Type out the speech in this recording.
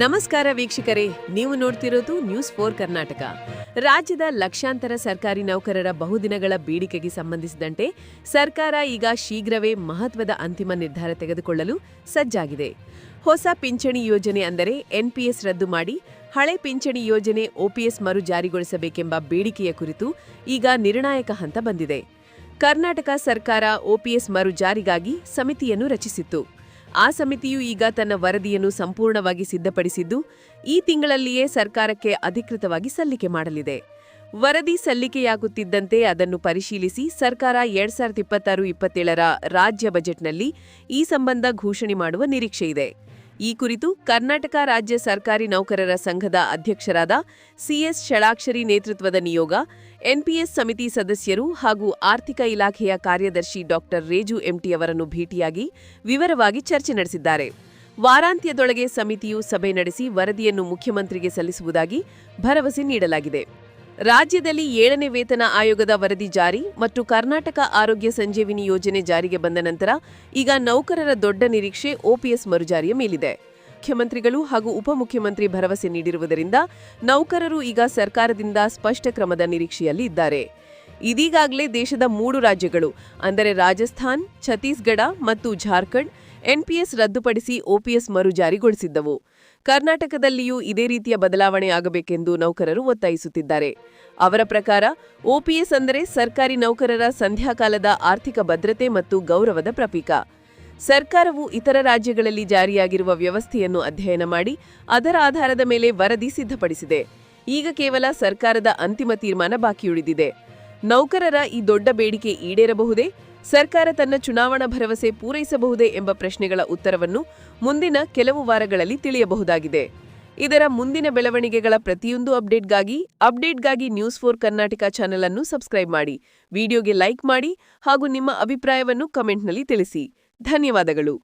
ನಮಸ್ಕಾರ ವೀಕ್ಷಕರೇ, ನೀವು ನೋಡ್ತಿರೋದು ನ್ಯೂಸ್ ಫೋರ್ ಕರ್ನಾಟಕ. ರಾಜ್ಯದ ಲಕ್ಷಾಂತರ ಸರ್ಕಾರಿ ನೌಕರರ ಬಹುದಿನಗಳ ಬೇಡಿಕೆಗೆ ಸಂಬಂಧಿಸಿದಂತೆ ಸರ್ಕಾರ ಈಗ ಶೀಘ್ರವೇ ಮಹತ್ವದ ಅಂತಿಮ ನಿರ್ಧಾರ ತೆಗೆದುಕೊಳ್ಳಲು ಸಜ್ಜಾಗಿದೆ. ಹೊಸ ಪಿಂಚಣಿ ಯೋಜನೆ ಅಂದರೆ ಎನ್ಪಿಎಸ್ ರದ್ದು ಮಾಡಿ, ಹಳೆ ಪಿಂಚಣಿ ಯೋಜನೆ ಒಪಿಎಸ್ ಮರು ಜಾರಿಗೊಳಿಸಬೇಕೆಂಬ ಬೇಡಿಕೆಯ ಕುರಿತು ಈಗ ನಿರ್ಣಾಯಕ ಹಂತ ಬಂದಿದೆ. ಕರ್ನಾಟಕ ಸರ್ಕಾರ ಒಪಿಎಸ್ ಮರು ಜಾರಿಗಾಗಿ ಸಮಿತಿಯನ್ನು ರಚಿಸಿತ್ತು. ಆ ಸಮಿತಿಯು ಈಗ ತನ್ನ ವರದಿಯನ್ನು ಸಂಪೂರ್ಣವಾಗಿ ಸಿದ್ಧಪಡಿಸಿದ್ದು, ಈ ತಿಂಗಳಲ್ಲಿಯೇ ಸರ್ಕಾರಕ್ಕೆ ಅಧಿಕೃತವಾಗಿ ಸಲ್ಲಿಕೆ ಮಾಡಲಿದೆ. ವರದಿ ಸಲ್ಲಿಕೆಯಾಗುತ್ತಿದ್ದಂತೆ ಅದನ್ನು ಪರಿಶೀಲಿಸಿ ಸರ್ಕಾರ ಎರಡ್ ಸಾವಿರದ ಇಪ್ಪತ್ತಾರು, ಇಪ್ಪತ್ತೇಳರ ರಾಜ್ಯ ಬಜೆಟ್ನಲ್ಲಿ ಈ ಸಂಬಂಧ ಘೋಷಣೆ ಮಾಡುವ ನಿರೀಕ್ಷೆಯಿದೆ ಈ ಕುರಿತು ಕರ್ನಾಟಕ ರಾಜ್ಯ ಸರ್ಕಾರಿ ನೌಕರರ ಸಂಘದ ಅಧ್ಯಕ್ಷರಾದ ಸಿಎಸ್ ಷಡಾಕ್ಷರಿ ನೇತೃತ್ವದ ನಿಯೋಗ, ಎನ್ಪಿಎಸ್ ಸಮಿತಿ ಸದಸ್ಯರು ಹಾಗೂ ಆರ್ಥಿಕ ಇಲಾಖೆಯ ಕಾರ್ಯದರ್ಶಿ ಡಾಕ್ಟರ್ ರೇಜು ಎಂಟಿ ಅವರನ್ನು ಭೇಟಿಯಾಗಿ ವಿವರವಾಗಿ ಚರ್ಚೆ ನಡೆಸಿದ್ದಾರೆ. ವಾರಾಂತ್ಯದೊಳಗೆ ಸಮಿತಿಯು ಸಭೆ ನಡೆಸಿ ವರದಿಯನ್ನು ಮುಖ್ಯಮಂತ್ರಿಗೆ ಸಲ್ಲಿಸುವುದಾಗಿ ಭರವಸೆ ನೀಡಲಾಗಿದೆ. ರಾಜ್ಯದಲ್ಲಿ ಏಳನೇ ವೇತನ ಆಯೋಗದ ವರದಿ ಜಾರಿ ಮತ್ತು ಕರ್ನಾಟಕ ಆರೋಗ್ಯ ಸಂಜೀವಿನಿ ಯೋಜನೆ ಜಾರಿಗೆ ಬಂದ ನಂತರ ಈಗ ನೌಕರರ ದೊಡ್ಡ ನಿರೀಕ್ಷೆ ಓಪಿಎಸ್ ಮರುಜಾರಿಯ ಮೇಲಿದೆ. ಮುಖ್ಯಮಂತ್ರಿಗಳು ಹಾಗೂ ಉಪಮುಖ್ಯಮಂತ್ರಿ ಭರವಸೆ ನೀಡಿರುವುದರಿಂದ ನೌಕರರು ಈಗ ಸರ್ಕಾರದಿಂದ ಸ್ಪಷ್ಟ ಕ್ರಮದ ನಿರೀಕ್ಷೆಯಲ್ಲಿ ಇದ್ದಾರೆ. ಇದೀಗಾಗಲೇ ದೇಶದ ಮೂರು ರಾಜ್ಯಗಳು ಅಂದರೆ ರಾಜಸ್ಥಾನ್, ಛತ್ತೀಸ್ಗಢ ಮತ್ತು ಜಾರ್ಖಂಡ್ ಎನ್ಪಿಎಸ್ ರದ್ದುಪಡಿಸಿ ಓಪಿಎಸ್ ಮರು ಜಾರಿಗೊಳಿಸಿದ್ದವು. ಕರ್ನಾಟಕದಲ್ಲಿಯೂ ಇದೇ ರೀತಿಯ ಬದಲಾವಣೆ ಆಗಬೇಕೆಂದು ನೌಕರರು ಒತ್ತಾಯಿಸುತ್ತಿದ್ದಾರೆ. ಅವರ ಪ್ರಕಾರ ಓಪಿಎಸ್ ಅಂದರೆ ಸರ್ಕಾರಿ ನೌಕರರ ಸಂಧ್ಯಾಕಾಲದ ಆರ್ಥಿಕ ಭದ್ರತೆ ಮತ್ತು ಗೌರವದ ಪ್ರತೀಕ. ಸರ್ಕಾರವು ಇತರ ರಾಜ್ಯಗಳಲ್ಲಿ ಜಾರಿಯಾಗಿರುವ ವ್ಯವಸ್ಥೆಯನ್ನು ಅಧ್ಯಯನ ಮಾಡಿ ಅದರ ಆಧಾರದ ಮೇಲೆ ವರದಿ ಸಿದ್ಧಪಡಿಸಿದೆ. ಈಗ ಕೇವಲ ಸರ್ಕಾರದ ಅಂತಿಮ ತೀರ್ಮಾನ ಬಾಕಿಯುಳಿದಿದೆ. ನೌಕರರ ಈ ದೊಡ್ಡ ಬೇಡಿಕೆ ಈಡೇರಬಹುದೇ? ಸರ್ಕಾರ ತನ್ನ ಚುನಾವಣಾ ಭರವಸೆ ಪೂರೈಸಬಹುದೇ ಎಂಬ ಪ್ರಶ್ನೆಗಳ ಉತ್ತರವನ್ನು ಮುಂದಿನ ಕೆಲವು ವಾರಗಳಲ್ಲಿ ತಿಳಿಯಬಹುದಾಗಿದೆ. ಇದರ ಮುಂದಿನ ಬೆಳವಣಿಗೆಗಳ ಪ್ರತಿಯೊಂದು ಅಪ್ಡೇಟ್ಗಾಗಿ ಅಪ್ಡೇಟ್ಗಾಗಿ ನ್ಯೂಸ್ ಫೋರ್ ಕರ್ನಾಟಕ ಚಾನೆಲ್ ಅನ್ನು ಸಬ್ಸ್ಕ್ರೈಬ್ ಮಾಡಿ. ವಿಡಿಯೋಗೆ ಲೈಕ್ ಮಾಡಿ ಹಾಗೂ ನಿಮ್ಮ ಅಭಿಪ್ರಾಯವನ್ನು ಕಮೆಂಟ್ನಲ್ಲಿ ತಿಳಿಸಿ. ಧನ್ಯವಾದಗಳು.